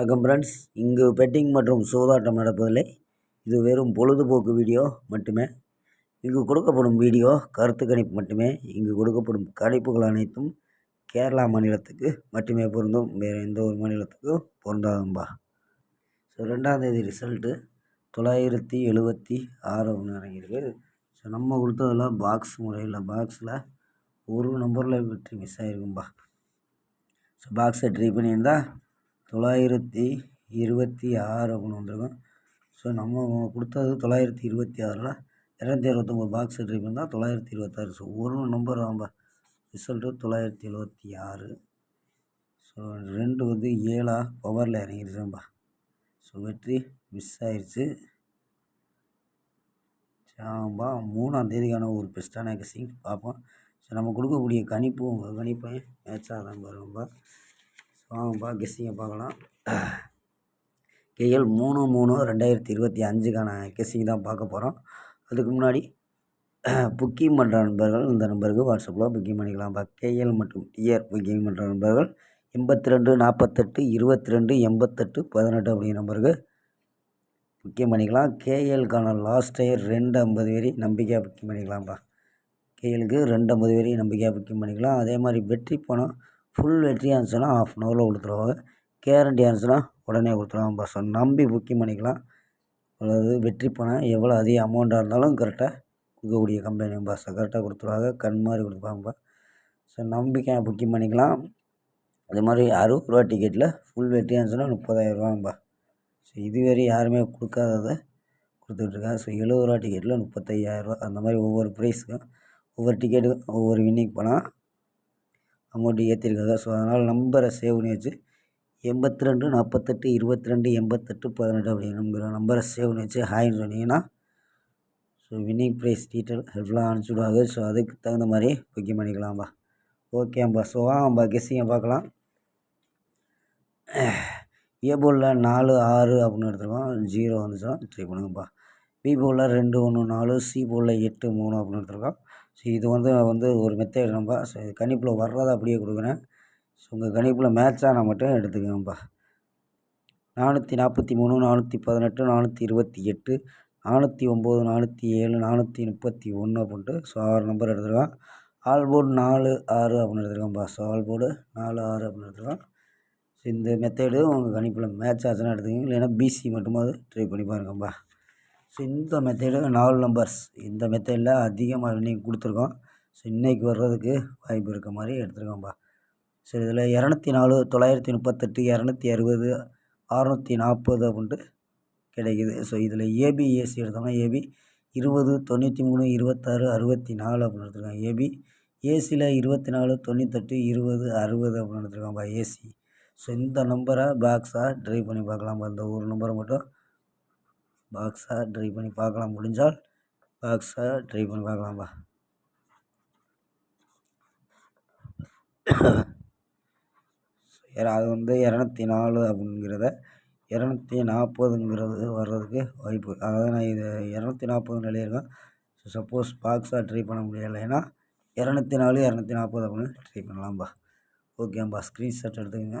வணக்கம் ஃப்ரெண்ட்ஸ் இங்கு பெட்டிங் மற்றும் சூதாட்டம் நடப்பதில்லை. இது வெறும் பொழுதுபோக்கு வீடியோ மட்டுமே. இங்கு கொடுக்கப்படும் வீடியோ கருத்து கணிப்பு மட்டுமே. இங்கு கொடுக்கப்படும் கணிப்புகள் அனைத்தும் கேரளா மாநிலத்துக்கு மட்டுமே பொருந்தும். வேறு எந்த ஒரு மாநிலத்துக்கும் பொருந்தாதும்பா. ஸோ ரெண்டாந்தேதி ரிசல்ட்டு தொள்ளாயிரத்தி எழுபத்தி ஆறு ஒன்று இறங்கியிருக்கு ஸோ நம்ம கொடுத்ததில் பாக்ஸ் முறையில் பாக்ஸில் ஒரு நம்பரில் வெற்றி மிஸ் ஆகிருக்கும்பா ஸோ பாக்ஸை ட்ரை பண்ணியிருந்தால் தொள்ளாயிரத்தி இருபத்தி ஆறு அப்படின்னு வந்திருக்கும். ஸோ நம்ம கொடுத்தது தொள்ளாயிரத்தி இருபத்தி ஆறில். இரநூத்தி அறுபத்தொம்போது பாக்ஸ் ட்ரை பண்ணால் தொள்ளாயிரத்தி இருபத்தாறு. ஸோ ஒரு நம்பர் நம்ம ரிசல்ட்டு தொள்ளாயிரத்தி எழுபத்தி ஆறு. ஸோ ரெண்டு வந்து ஏழாக பவரில் இறங்கிருச்சேன்பா ஸோ வெற்றி மிஸ் ஆயிடுச்சு ஆம்பா மூணாம் தேதிக்கான ஒரு பெஸ்ட்டான கசிங் பார்ப்போம். ஸோ நம்ம கொடுக்கக்கூடிய கணிப்பு உங்கள் கணிப்பையும் மேட்சாக தான் பாருங்கப்பா. வாங்கப்பா கெஸ்ஸிங்கை பார்க்கலாம். கேஎல் மூணு மூணு ரெண்டாயிரத்தி இருபத்தி அஞ்சுக்கான கெஸ்ஸிங் தான் பார்க்க போகிறோம் அதுக்கு முன்னாடி புக்கிங் பண்ணுற நண்பர்கள் இந்த நம்பருக்கு வாட்ஸ்அப்பில் புக்கிங் பண்ணிக்கலாம்ப்பா கேஎல் மற்றும் டிஆர் புக்கிங் பண்ணுற நண்பர்கள் எண்பத்தி ரெண்டு நாற்பத்தெட்டு இருபத்தி ரெண்டு எண்பத்தெட்டு பதினெட்டு அப்படிங்கிற நம்பருக்கு புக்கிங் பண்ணிக்கலாம். கேஎலுக்கான லாஸ்ட் இயர் ரெண்டு ஐம்பது வரி நம்பிக்கையாக புக்கிங் பண்ணிக்கலாம்ப்பா கேஎலுக்கு ரெண்டு ஐம்பது வரி நம்பிக்கையாக புக்கிங் பண்ணிக்கலாம். அதே மாதிரி வெற்றி பணம் ஃபுல் வெற்றியாக இருந்துச்சுன்னா ஆஃப் அன் ஹவரில் கொடுத்துருவாங்க. கேரண்டியாக இருந்துச்சுன்னா உடனே கொடுத்துருவாங்கப்பா பஸ்ஸை நம்பி புக்கிங் பண்ணிக்கலாம். அதாவது வெற்றி பணம் எவ்வளோ அதிக அமௌண்ட்டாக இருந்தாலும் கரெக்டாக கொடுக்கக்கூடிய கம்பெனி பஸ்ஸை கரெக்டாக கொடுத்துருவாங்க. கண் மாதிரி கொடுப்பாங்கப்பா ஸோ நம்பிக்கையாக புக்கிங் பண்ணிக்கலாம். அதே மாதிரி அறுபது ரூபா டிக்கெட்டில் ஃபுல் வெட்டியாக இருந்துச்சுன்னா முப்பதாயிரரூவாங்கப்பா ஸோ இதுவரை யாருமே கொடுக்காததை கொடுத்துட்ருக்காங்க ஸோ எழுபது ரூபா டிக்கெட்டில் முப்பத்தையாயிரரூவா அந்த மாதிரி ஒவ்வொரு ப்ரைஸுக்கும் ஒவ்வொரு டிக்கெட்டுக்கும் ஒவ்வொரு வின்னிங் போனால் அமௌண்ட்டு ஏற்றிருக்காங்க ஸோ அதனால் நம்பரை சேவ் பண்ணி வச்சு எண்பத்தி ரெண்டு நாற்பத்தெட்டு இருபத்தி ரெண்டு எண்பத்தெட்டு பதினெட்டு அப்படிங்கிற நம்பரை சேவ் பண்ணி வச்சு ஹாய்ன்னு சொன்னீங்கன்னா ஸோ வின்னிங் ப்ரைஸ் டீட்டெயில் ஹெல்ப்லாம் அனுப்பிச்சுடுவாங்க ஸோ அதுக்கு தகுந்த மாதிரி புக்கிங் பண்ணிக்கலாம்பா. ஓகேம்பா ஸோ வாங்கப்பா கெஸ்ஸிங்க பார்க்கலாம். ஏ போலில் நாலு ஆறு அப்படின்னு எடுத்துருக்கோம். ஜீரோ வந்துச்சுன்னா ட்ரை பண்ணுங்கப்பா. பி போலில் ரெண்டு ஒன்று நாலு. சி போலில் எட்டு மூணு அப்படின்னு எடுத்துருக்கோம். ஸோ இது வந்து வந்து ஒரு மெத்தேட் நம்ப. ஸோ இது கணிப்பில் வர்றதை அப்படியே கொடுக்குறேன். ஸோ உங்கள் கணிப்பில் மேட்சாக மட்டும் எடுத்துக்கோங்கப்பா. நானூற்றி நாற்பத்தி மூணு நானூற்றி பதினெட்டு நானூற்றி இருபத்தி எட்டு நானூற்றி ஒம்பது நானூற்றி ஏழு நானூற்றி முப்பத்தி ஒன்று அப்படின்ட்டு ஸோ ஆறு நம்பர் எடுத்துருக்கோம் ஆல் போர்டு நாலு ஆறு அப்படின்னு எடுத்துருக்கோம்ப்பா ஸோ ஆல் போர்டு நாலு ஆறு அப்படின்னு எடுத்துருக்கோம் ஸோ இந்த மெத்தேடு உங்கள் கணிப்பில் மேட்ச் ஆச்சுன்னா எடுத்துக்கோங்க. இல்லைன்னா பிசி மட்டுமாவது ட்ரை பண்ணி பாருங்கப்பா. ஸோ இந்த மெத்தேடு நாலு நம்பர்ஸ் இந்த மெத்தேடில் அதிகமாக வின்னிங் கொடுத்துருக்கோம். ஸோ இன்றைக்கி வர்றதுக்கு வாய்ப்பு இருக்க மாதிரி எடுத்துருக்கோம்ப்பா ஸோ இதில் இரநூத்தி நாலு தொள்ளாயிரத்தி முப்பத்தெட்டு இரநூத்தி அறுபது அறநூற்றி நாற்பது அப்படின்ட்டு கிடைக்குது. ஸோ இதில் ஏபி ஏசி எடுத்தோம்னா ஏபி இருபது தொண்ணூற்றி மூணு இருபத்தாறு அறுபத்தி நாலு அப்படின்னு எடுத்துருக்காங்க. ஏபி ஏசியில் இருபத்தி நாலு தொண்ணூத்தெட்டு இருபது அறுபது அப்படின்னு எடுத்துருக்காங்கப்பா ஏசி ஸோ இந்த நம்பரை பாக்ஸாக ட்ரை பண்ணி பார்க்கலாம்ப்பா இந்த ஒரு நம்பரை மட்டும் பாக்ஸாக ட்ரை பண்ணி பார்க்கலாம். முடிஞ்சால் பாக்ஸாக ட்ரை பண்ணி பார்க்கலாம்ப்பா அது வந்து இரநூத்தி நாலு அப்படிங்கிறத இரநூத்தி நாற்பதுங்கிறது வர்றதுக்கு வாய்ப்பு. அதாவது நான் இது இரநூத்தி நாற்பதுன்னு எழுதியிருக்கேன். ஸோ சப்போஸ் பாக்ஸாக ட்ரை பண்ண முடியலைன்னா இரநூத்தி நாலு இரநூத்தி நாற்பது அப்படின்னு ட்ரை பண்ணலாம்பா ஓகேம்பா ஸ்க்ரீன்ஷாட் எடுத்துக்கோங்க.